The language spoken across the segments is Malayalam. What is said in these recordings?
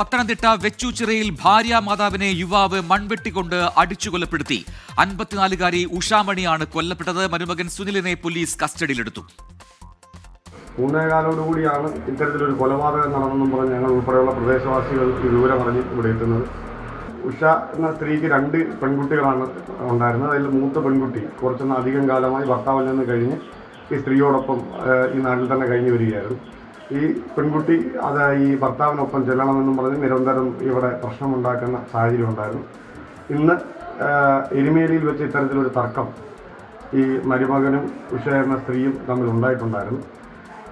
പത്തനംതിട്ട വെച്ചൂച്ചിറയിൽ ഭാര്യ മാതാവിനെ യുവാവ് മൺവെട്ടിക്കൊണ്ട് അടിച്ചു കൊലപ്പെടുത്തി അൻപത്തിനാലുകാരി ഉഷാമണിയാണ് കൊല്ലപ്പെട്ടത്. മരുമകൻ സുനിലിനെ പോലീസ് കസ്റ്റഡിയിലെടുത്തു. മൂന്നേകാലോടുകൂടിയാണ് ഇത്തരത്തിലൊരു കൊലപാതകം നടന്നെന്നും പറഞ്ഞ് ഞങ്ങൾ ഉൾപ്പെടെയുള്ള പ്രദേശവാസികൾ വിവരം അറിഞ്ഞ് ഇവിടെ എത്തുന്നത്. ഉഷ എന്ന സ്ത്രീക്ക് രണ്ട് പെൺകുട്ടികളാണ് ഉണ്ടായിരുന്നത്. അതിൽ മൂത്ത പെൺകുട്ടി കുറച്ചൊന്നും അധികം കാലമായി ഭർത്താവിൽ നിന്ന് കഴിഞ്ഞ് ഈ സ്ത്രീയോടൊപ്പം ഈ നാട്ടിൽ തന്നെ കഴിഞ്ഞു വരികയായിരുന്നു. ഈ പെൺകുട്ടി അത് ഈ ഭർത്താവിനൊപ്പം ചെല്ലണമെന്നും പറഞ്ഞ് നിരന്തരം ഇവിടെ പ്രശ്നമുണ്ടാക്കുന്ന സാഹചര്യം ഉണ്ടായിരുന്നു. ഇന്ന് എരുമേലിയിൽ വെച്ച് ഇത്തരത്തിലൊരു തർക്കം ഈ മരുമകനും ഉഷ എന്ന സ്ത്രീയും തമ്മിൽ ഉണ്ടായിട്ടുണ്ടായിരുന്നു.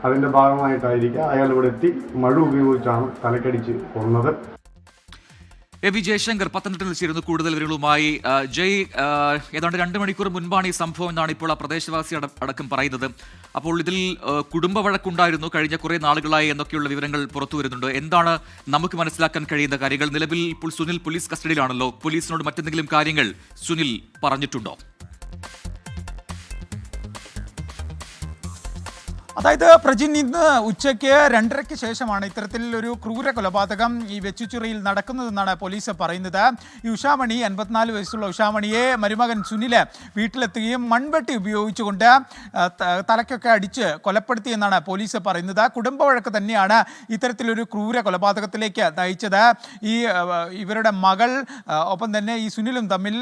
അതിന്റെ ഭാഗമായിട്ടായിരിക്കാം അയാൾ ഇവിടെ എത്തി മഴ ഉപയോഗിച്ചാണ് തലക്കടിച്ച് കൊന്നത്. എ വി ജയശങ്കർ പത്തനംതിട്ടയിൽ ചേരുന്നു കൂടുതൽ വിവരങ്ങളുമായി. ജയ് ഏതാണ്ട് രണ്ട് മണിക്കൂർ മുൻപാണ് ഈ സംഭവം എന്നാണ് ഇപ്പോൾ ആ പ്രദേശവാസി അട- അടക്കം പറയുന്നത്. അപ്പോൾ ഇതിൽ കുടുംബ വഴക്കുണ്ടായിരുന്നു കഴിഞ്ഞ കുറേ നാളുകളായി എന്നൊക്കെയുള്ള വിവരങ്ങൾ പുറത്തു വരുന്നുണ്ട്. എന്താണ് നമുക്ക് മനസ്സിലാക്കാൻ കഴിയുന്ന കാര്യങ്ങൾ? നിലവിൽ ഇപ്പോൾ സുനിൽ പോലീസ് കസ്റ്റഡിയിലാണല്ലോ. പോലീസിനോട് മറ്റെന്തെങ്കിലും കാര്യങ്ങൾ സുനിൽ പറഞ്ഞിട്ടുണ്ടോ? അതായത് പ്രജിൻ ഇന്ന് ഉച്ചയ്ക്ക് രണ്ടരയ്ക്ക് ശേഷമാണ് ഇത്തരത്തിൽ ഒരു ക്രൂര കൊലപാതകം ഈ വെച്ചുച്ചുറിയിൽ നടക്കുന്നതെന്നാണ് പോലീസ് പറയുന്നത്. ഈ ഉഷാമണി അൻപത്തിനാല് വയസ്സുള്ള ഉഷാമണിയെ മരുമകൻ സുനിൽ വീട്ടിലെത്തുകയും മൺവെട്ടി ഉപയോഗിച്ചുകൊണ്ട് തലയ്ക്കൊക്കെ അടിച്ച് കൊലപ്പെടുത്തിയെന്നാണ് പോലീസ് പറയുന്നത്. കുടുംബ വഴക്ക് തന്നെയാണ് ഇത്തരത്തിലൊരു ക്രൂര കൊലപാതകത്തിലേക്ക് നയിച്ചത്. ഈ ഇവരുടെ മകൾ ഒപ്പം തന്നെ ഈ സുനിലും തമ്മിൽ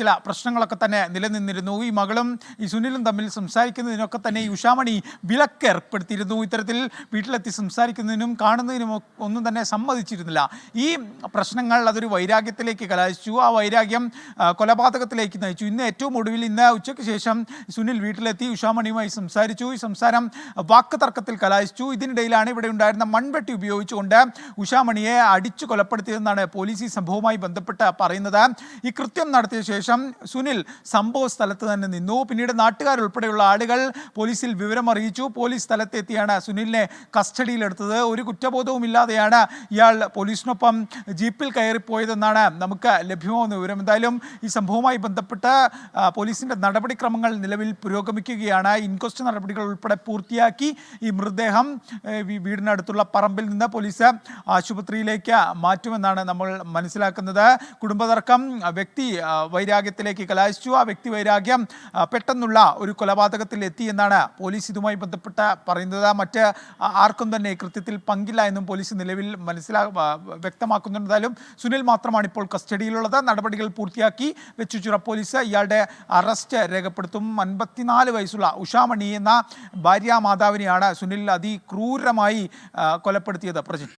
ചില പ്രശ്നങ്ങളൊക്കെ തന്നെ നിലനിന്നിരുന്നു. ഈ മകളും ഈ സുനിലും തമ്മിൽ സംസാരിക്കുന്നതിനൊക്കെ തന്നെ ഈ ഉഷാമണി വിലക്ക് ഏർപ്പെടുത്തിയിരുന്നു. ഇത്തരത്തിൽ വീട്ടിലെത്തി സംസാരിക്കുന്നതിനും കാണുന്നതിനും ഒന്നും തന്നെ സമ്മതിച്ചിരുന്നില്ല. ഈ പ്രശ്നങ്ങൾ അതൊരു വൈരാഗ്യത്തിലേക്ക് കലാശിച്ചു. ആ വൈരാഗ്യം കൊലപാതകത്തിലേക്ക് നയിച്ചു. ഇന്ന് ഏറ്റവും ഒടുവിൽ ഇന്ന് ഉച്ചയ്ക്ക് ശേഷം സുനിൽ വീട്ടിലെത്തി ഉഷാമണിയുമായി സംസാരിച്ചു. ഈ സംസാരം വാക്ക് തർക്കത്തിൽ കലാശിച്ചു. ഇതിനിടയിലാണ് ഇവിടെ ഉണ്ടായിരുന്ന മൺവെട്ടി ഉപയോഗിച്ചുകൊണ്ട് ഉഷാമണിയെ അടിച്ചു കൊലപ്പെടുത്തിയതെന്നാണ് പോലീസ് ഈ സംഭവവുമായി ബന്ധപ്പെട്ട് പറയുന്നത്. ഈ കൃത്യം നടത്തിയ ശേഷം സുനിൽ സംഭവ സ്ഥലത്ത് തന്നെ നിന്നു. പിന്നീട് നാട്ടുകാരുൾപ്പെടെയുള്ള ആളുകൾ പോലീസിൽ വിവരം അറിയിച്ചു പോലീസ് സ്ഥലത്തെത്തിയാണ് സുനിലിനെ കസ്റ്റഡിയിലെടുത്തത്. ഒരു കുറ്റബോധവും ഇല്ലാതെയാണ് ഇയാൾ പോലീസിനൊപ്പം ജീപ്പിൽ കയറിപ്പോയതെന്നാണ് നമുക്ക് ലഭ്യമാവുന്ന വിവരം. എന്തായാലും ഈ സംഭവവുമായി ബന്ധപ്പെട്ട് പോലീസിന്റെ നടപടിക്രമങ്ങൾ നിലവിൽ പുരോഗമിക്കുകയാണ്. ഇൻക്വസ്റ്റ് നടപടികൾ ഉൾപ്പെടെ പൂർത്തിയാക്കി ഈ മൃതദേഹം വീടിനടുത്തുള്ള പറമ്പിൽ നിന്ന് പോലീസ് ആശുപത്രിയിലേക്ക് മാറ്റുമെന്നാണ് നമ്മൾ മനസ്സിലാക്കുന്നത്. കുടുംബതർക്കം വ്യക്തി വൈരാഗ്യത്തിലേക്ക് കലാശിച്ചു. ആ വ്യക്തി വൈരാഗ്യം പെട്ടെന്നുള്ള ഒരു കൊലപാതകത്തിൽ എത്തി എന്നാണ് പോലീസ് ഇതുമായി ബന്ധപ്പെട്ട് പറയുന്നത് മറ്റ് ആർക്കും തന്നെ കൃത്യത്തിൽ പങ്കില്ല എന്നും പോലീസ് നിലവിൽ മനസ്സിലാ വ്യക്തമാക്കുന്നുണ്ടായാലും സുനിൽ മാത്രമാണ് ഇപ്പോൾ കസ്റ്റഡിയിലുള്ളത്. നടപടികൾ പൂർത്തിയാക്കി വെച്ചുചിറ പോലീസ് ഇയാളുടെ അറസ്റ്റ് രേഖപ്പെടുത്തും. അൻപത്തിനാല് വയസ്സുള്ള ഉഷാമണി എന്ന ഭാര്യ മാതാവിനെയാണ് സുനിൽ അതിക്രൂരമായി കൊലപ്പെടുത്തിയത്. പ്രജിൻ